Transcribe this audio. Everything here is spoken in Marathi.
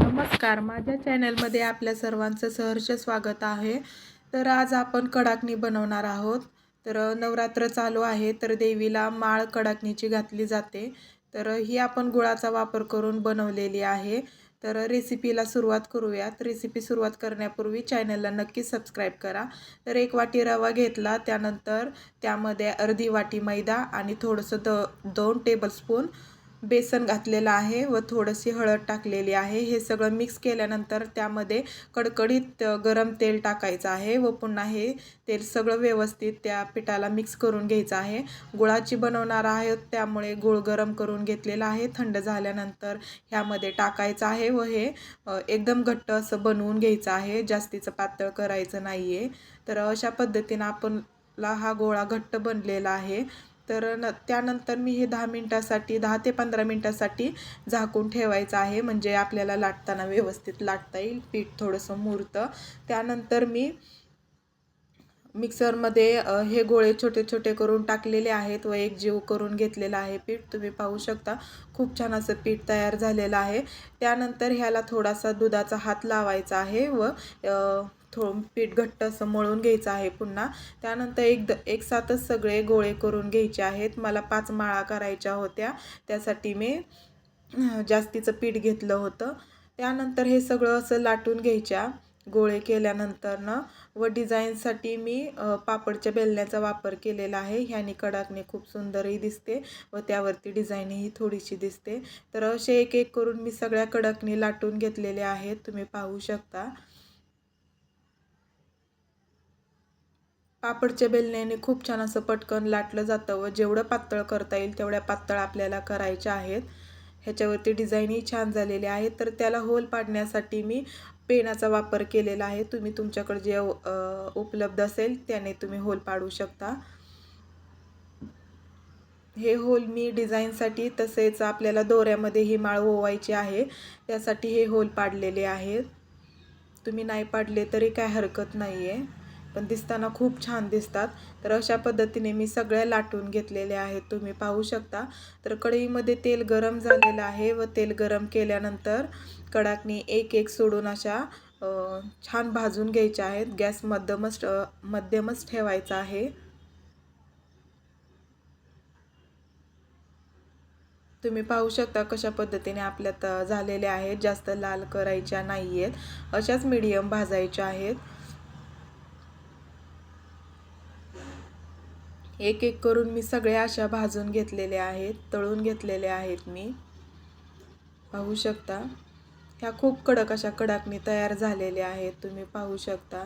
नमस्कार. माझ्या चॅनलमध्ये आपल्या सर्वांचं सहर्ष स्वागत आहे. तर आज आपण कडाकणी बनवणार आहोत. तर नवरात्र चालू आहे तर देवीला माळ कडाकणीची घातली जाते. तर ही आपण गुळाचा वापर करून बनवलेली आहे. तर रेसिपीला सुरुवात करूयात. रेसिपी सुरुवात करण्यापूर्वी चॅनलला नक्की सबस्क्राईब करा. तर एक वाटी रवा घेतला त्यानंतर त्यामध्ये अर्धी वाटी मैदा आणि थोडंसं द दोन टेबलस्पून बेसन घातलेलं आहे व थोडीशी हळद टाकलेली आहे. हे सगळं मिक्स केल्यानंतर त्यामध्ये कडकडीत गरम तेल टाकायचं आहे व पुन्हा हे तेल सगळं व्यवस्थित त्या पिठाला मिक्स करून घ्यायचं आहे. गुळाची बनवणार आहे त्यामुळे गुळ गरम करून घेतलेला आहे. थंड झाल्यानंतर ह्यामध्ये टाकायचं आहे व हे एकदम घट्ट असं बनवून घ्यायचं आहे. जास्तीचं पातळ करायचं नाही आहे तर अशा पद्धतीनं आपणला हा गोळा घट्ट बनलेला आहे. तर न त्यानंतर मी हे दहा मिनटासाठी दहा ते पंधरा मिनटासाठी झाकून ठेवायचं आहे. म्हणजे आपल्याला लाटताना व्यवस्थित लाटता येईल पीठ थोडंसं मुरतं. त्यानंतर मी मिक्सरमध्ये हे गोळे छोटे छोटे करून टाकलेले आहेत व एक जीव करून घेतलेला आहे पीठ. तुम्ही पाहू शकता खूप छान असं पीठ तयार झालेलं आहे. त्यानंतर ह्याला थोडासा दुधाचा हात लावायचा आहे व थो पीठ घट्ट असं मळून घ्यायचं आहे पुन्हा. त्यानंतर एक द एक साथच सगळे गोळे करून घ्यायचे आहेत. मला पाच माळा करायच्या होत्या. त्यासाठी मी जास्तीचं पीठ घेतलं होतं. त्यानंतर हे सगळं असं लाटून घ्यायच्या. गोळे केल्यानंतरनं व डिझाईनसाठी मी पापडच्या बेलण्याचा वापर केलेला आहे. ह्याने कडाकणे खूप सुंदरही दिसते व त्यावरती डिझाईनही थोडीशी दिसते. तर असे एक एक करून मी सगळ्या कडकणी लाटून घेतलेले आहेत. तुम्ही पाहू शकता. पापडच्या बेलण्याने खूप छान असं पटकन लाटलं जातं व जेवढं पातळ करता येईल तेवढ्या पातळ आपल्याला करायच्या आहेत. ह्याच्यावरती डिझाईनही छान झालेली आहे तर त्याला होल पाडण्यासाठी मी पेनाचा वापर केलेला आहे. तुम्ही तुमच्याकडे जे उपलब्ध असेल त्याने तुम्ही होल पाडू शकता. हे होल मी डिझाईनसाठी तसेच आपल्याला दोऱ्यामध्ये ही माळ ओवायची आहे. त्यासाठी हे होल पाडलेले आहेत तुम्ही नाही पाडले तरी काय हरकत नाही आहे पण दिसताना खूप छान दिसतात. तर अशा पद्धतीने मी सगळ्या लाटून घेतलेल्या आहेत. तुम्ही पाहू शकता. तर कढईमध्ये तेल गरम झालेलं आहे व तेल गरम केल्यानंतर कडाकणी एक एक सोडून अशा छान भाजून घ्यायच्या आहेत. गॅस मध्यमच मध्यमच ठेवायचा आहे. तुम्ही पाहू शकता कशा पद्धतीने आपल्यात झालेल्या आहेत. जास्त लाल करायच्या नाही आहेत अशाच मीडियम भाजायच्या आहेत. एक एक करून मी सगळ्या अशा भाजून घेतलेल्या आहेत तळून घेतलेल्या आहेत मी. पाहू शकता. ह्या खूप कडक अशा कडाकणी तयार झालेल्या आहेत तुम्ही पाहू शकता.